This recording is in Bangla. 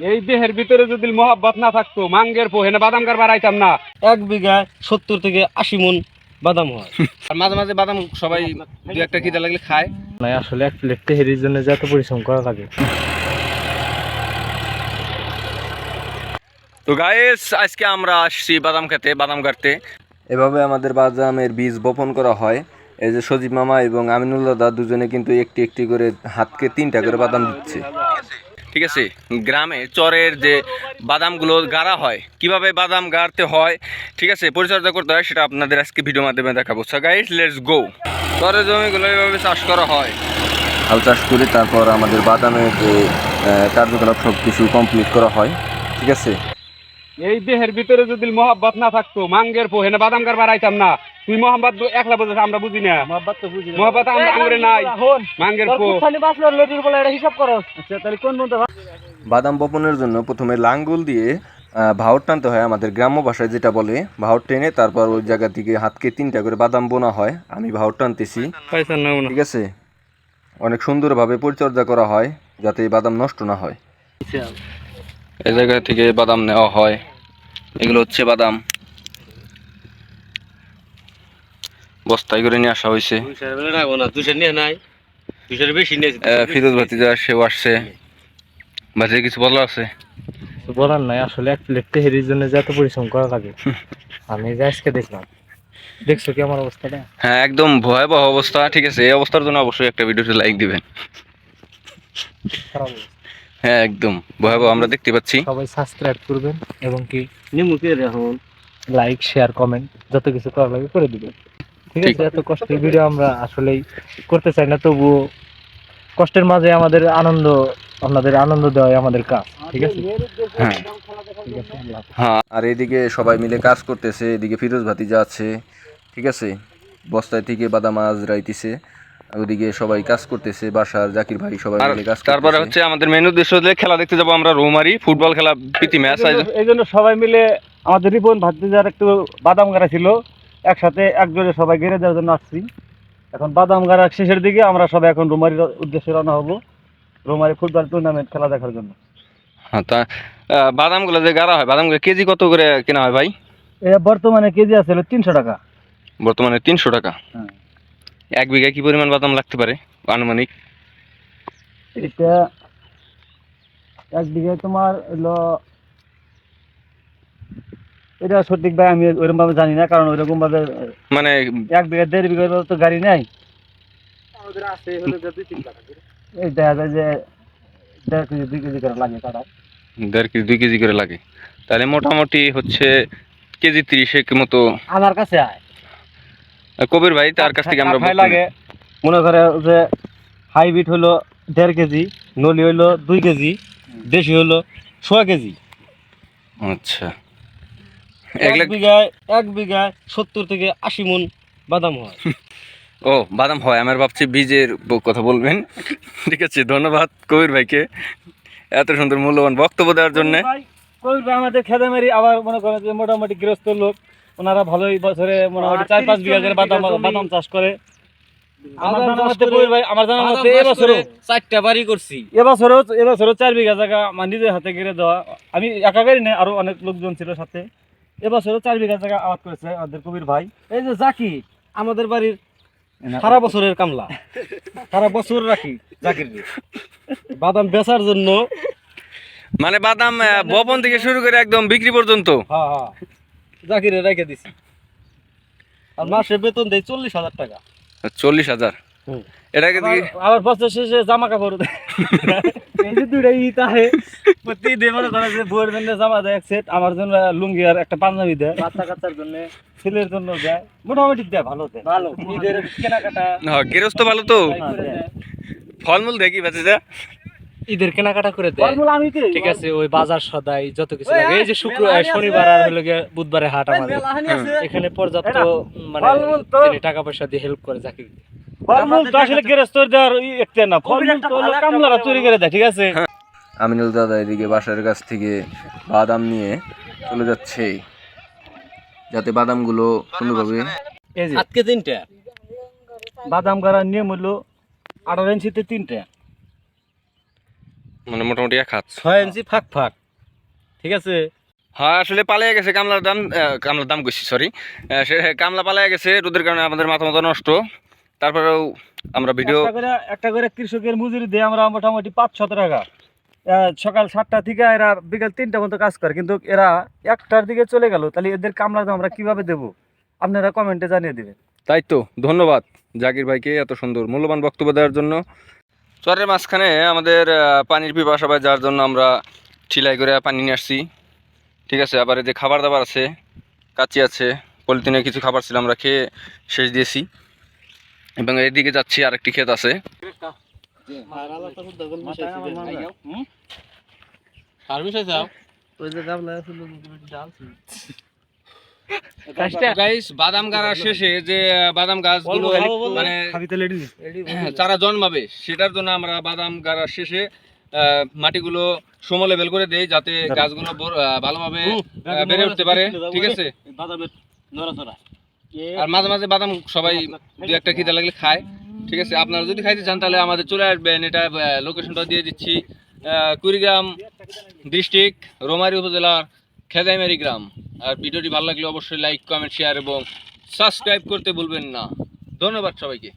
এই দেহের ভিতরে যদি মহাব্বত না থাকতো মাঙ্গের পোহে না বাদাম কার বাড়াইতাম না। এক বিঘা সত্তর থেকে আশি মন বাদাম হয়। আর মাঝে মাঝে বাদাম সবাই দু একটা খিদে লাগলে খায়। নাই আসলে এক প্লেট তেহেরির জন্য পরিশ্রম করা লাগে। তো গাইস আজকে আমরা আসছি বাদাম খেতে বাদাম কাটতে এভাবে আমাদের বাদামের বীজ বপন করা হয়। এই যে সজীব মামা এবং আমিনুল দাদা দুজনে কিন্তু একটি একটি করে হাতকে তিনটা করে বাদাম দিচ্ছে। ঠিক আছে? গ্রামে চরের যে বাদামগুলো গাড়া হয় কীভাবে বাদাম গাড়তে হয় ঠিক আছে? পরিচর্যা করতে হয় সেটা আপনাদের আজকে ভিডিও মাধ্যমে দেখাবো। সো গাইস লেটস গো চরের জমিগুলো এইভাবে চাষ করা হয়। হাল চাষ করে তারপর আমাদের বাদামের যে কার্যকলাপ সব কিছু কমপ্লিট করা হয় ঠিক আছে? এই দেহের ভিতরে যদি মহাব্বত না থাকতো মাঙ্গের পোহে না বাদাম কার বাড়াইতাম না। তুই মোহাম্মদ একলা বুঝিস আমরা বুঝি না। মহাব্বত তো বুঝি মহাব্বত আমরা আঙ্গুরে নাই। মাঙ্গের পো লটির বলে এটা হিসাব করো। আচ্ছা তাহলে কোন বন্ধু বাদাম বপনের জন্য প্রথমে লাঙ্গুল দিয়ে ভাওর টানতে হয় আমাদের গ্রাম্য ভাষায় যেটা বলে। ভাওর টেনে তারপর ওই জায়গা থেকে হাতকে তিনটা করে বাদাম বোনা হয়। আমি ভাওর টানতেছি। ঠিক আছে? অনেক সুন্দরভাবে পরিচর্যা করা হয় যাতে বাদাম নষ্ট না হয়। এই জায়গা থেকে বাদাম নেওয়া হয়। এগুলো হচ্ছে বাদাম। বস্তায় করে নিয়ে আসা হয়েছে। বেলা ফিরোজ ভাতিজা সেও আসছে। ভাতিজা কিছু বলার আছে? বলার নাই আসলে এক প্লেট তেহেরির জন্য যে এত পরিশ্রম করা লাগে আমি যে আজকে দেখলাম। দেখছ কি আমার অবস্থাটা? হ্যাঁ একদম ভয়াবহ অবস্থা। ঠিক আছে এই অবস্থার জন্য অবশ্যই একটা ভিডিওতে লাইক দিবেন। হ্যাঁ একদম ভয়াবহ আমরা দেখতে পাচ্ছি। সবাই সাবস্ক্রাইব করবেন এবং কি নিমু কে এখন লাইক শেয়ার কমেন্ট যত কিছু করা লাগে করে দিবেন। ঠিক। আছে এত কষ্টের ভিডিও আমরা আসলেই করতে চাই না তবুও কষ্টের মাঝে আমাদের আনন্দ আপনাদের আনন্দ দেওয়াই আমাদের কাজ ঠিক আছে হ্যাঁ। হ্যাঁ আর এদিকে সবাই মিলে কাজ করতেছে এদিকে ফিরোজ ভাতিজা আছে ঠিক আছে বস্তায় থেকে বাদাম আজ রাইতেছে ওদিকে সবাই কাজ করতেছে বাসার জাকির ভাই সবাই মিলে কাজ তারপরে হচ্ছে আমাদের মেন উদ্দেশ্য হচ্ছে খেলা দেখতে যাব আমরা রোমারি ফুটবল খেলা প্রীতি ম্যাচ এই জন্য সবাই মিলে আমাদের রিপন ভাতিজার একটু বাদাম গাড়া ছিল একসাথে একজোরে সবাই গেড়ে দেওয়ার জন্য আসছি। এখন বাদাম গাড়া শেষের দিকে আমরা সবাই এখন রুমারির উদ্দেশ্যে রওনা হব রুমারি ফুটবল টুর্নামেন্ট খেলা দেখার জন্য। হ্যাঁ তা বাদামগুলো যে গাড়া হয় বাদামগুলো কেজি কত করে কেনা হয় ভাই? বর্তমানে কেজি আছে হলো তিনশো টাকা। বর্তমানে তিনশো টাকা? হ্যাঁ। এক বিঘায় কি পরিমাণ বাদাম লাগতে পারে আনুমানিক? এটা এক বিঘায় তোমার হলো এটা সঠিক ভাই আমি ওইরকম ভাবে জানি না কারণ ওইরকম ভাবে মানে এক বিঘা দেড় বিঘার তো গাড়ি নাই। এই দেখা যায় যে দেড় কেজি দুই কেজি করে লাগে কাটা দেড় কেজি দুই কেজি করে লাগে। তাহলে মোটামুটি হচ্ছে কেজি তিরিশেক মতো। আমার কাছে আয়। কবির ভাই তার কাছ থেকে আমরা কাঠায় লাগে। মনে করে যে হাইব্রিড হলো দেড় কেজি নলি হইল দুই কেজি দেশি হলো ছয় কেজি। আচ্ছা। এক বিঘায় এক বিঘায় সত্তর থেকে আশি মন বাদাম হয়। ও বাদাম হয়। আমার ভাবছি বীজের কথা বলবেন। ঠিক আছে ধন্যবাদ কবির ভাইকে এত সুন্দর মূল্যবান বক্তব্য দেওয়ার জন্য। কবির ভাই আমাদের খেতে মারি আবার মনে করেন যে মোটামুটি গৃহস্থ লোক। ওনারা ভালোই বছরে মোটামুটি চার পাঁচ বিঘা করে বাদাম বাদাম চাষ করে। আমার জানা মতে কবির ভাই আমার জানা মতে এবছরও চারটা বাড়ি করছি। এবছরও এবছরও চার বিঘা জায়গা আমার নিজের হাতে গেড়ে দেওয়া। আমি একাকারই নেই আরও অনেক লোকজন ছিল সাথে। এবছরও চার বিঘা জায়গা আবাদ করেছে আমাদের কবির ভাই। এই যে জাকি আমাদের বাড়ির সারা বছরের কামলা। সারা বছর রাখি জাকির বাদাম বেচার জন্য মানে বাদাম বপন থেকে শুরু করে একদম বিক্রি পর্যন্ত। হ্যাঁ হ্যাঁ। জাকিরে রেখে দিছি। আর মাসে বেতন দেয় চল্লিশ হাজার টাকা। চল্লিশ হাজার। এটাকে দিয়ে আবার- আবার বছর শেষে জামা কাপড় দেয়। এই যে দুইটা ঈদ আহে প্রতি ঈদে মনে করে যে বউয়ের জন্য জামা দেয় এক সেট আমার জন্য লুঙ্গি আর একটা পাঞ্জাবি দেয় বাচ্চা কাচ্চার জন্য ছেলের জন্য দেয় মোটামুটি দেয় ভালো দেয়। ভালো। ঈদের কেনাকাটা হ্যাঁ, গৃহস্থ ভালো তো। হ্যাঁ, ফলমূল দেখি বেঁচে যা ঈদের কেনাকাটা করে দেয়। ফলমূল আমি তো ঠিক আছে ওই বাজার সদাই যত কিছু লাগে। এই যে শুক্র শনিবার আর হলো গিয়ে বুধবারে হাট আমাদের। এখানে পর্যাপ্ত মানে ফলমূল তো- তিনি টাকা পয়সা দিয়ে হেল্প করে যাকে ফলমূল তো আসলে গৃহস্থর দেওয়ার একটা না। ফলমূল তো কামলারা চুরি করে দেয় ঠিক আছে? আমিনুল দাদা এদিকে বাসার কাছ থেকে বাদাম নিয়ে চলে যাচ্ছে। যাতে বাদামগুলো সুন্দরভাবে আজকে তিনটা। বাদাম গাড়ার নিয়ম হলো আঠারো ইঞ্চিতে তিনটে। মানে মোটামুটি এক হাত। ছয় ইঞ্চি ফাঁক ফাঁক ঠিক আছে? হ্যাঁ আসলে পালিয়ে গেছে কামলার দাম কামলার দাম কইছি সরি সে কামলা পালিয়ে গেছে রোদের কারণে আমাদের মাথা মতো নষ্ট। তারপরেও আমরা ভিডিও একটা করে কৃষকের মজুরি দিয়ে আমরা মোটামুটি পাঁচশত টাকা। সকাল সাতটা থেকে এরা বিকাল তিনটা পর্যন্ত কাজ করে কিন্তু এরা একটার দিকে চলে গেল তাহলে এদের কামলা দাম আমরা কীভাবে দেবো? আপনারা কমেন্টে জানিয়ে দিবেন। তাই তো ধন্যবাদ জাকির ভাইকে এত সুন্দর মূল্যবান বক্তব্য দেওয়ার জন্য। চরের মাঝখানে আমাদের পানির পিপাসা পায় যার জন্য আমরা ঠিলাই করে পানি নিয়ে আসছি। ঠিক আছে আবার যে খাবার দাবার আছে কাচি আছে পলিথিনে কিছু খাবার ছিল আমরা খেয়ে শেষ দিয়েছি। এবং এদিকে যাচ্ছি আরেকটি ক্ষেত আছে। গাইস বাদাম গাড়ার শেষে যে বাদাম গাছগুলো মানে চারা জন্মাবে। সেটার জন্য আমরা বাদাম গাড়ার শেষে আহ, মাটিগুলো সম লেভেল করে দেই যাতে গাছগুলো বড়- ভালোভাবে বেড়ে উঠতে পারে। ঠিক আছে? আর মাঝে মাঝে বাদাম সবাই দু একটা খিদা লাগলে খায়। ঠিক আছে আপনারা যদি খাইতে চান তাহলে আমাদের চলে আসবেন। এটা লোকেশনটা দিয়ে দিচ্ছি। কুড়িগ্রাম ডিস্ট্রিক্ট রোমারি উপজেলার খেদাইমারি গ্রাম। আর ভিডিওটি ভালো লাগলে অবশ্যই লাইক কমেন্ট শেয়ার এবং সাবস্ক্রাইব করতে ভুলবেন না। ধন্যবাদ সবাইকে।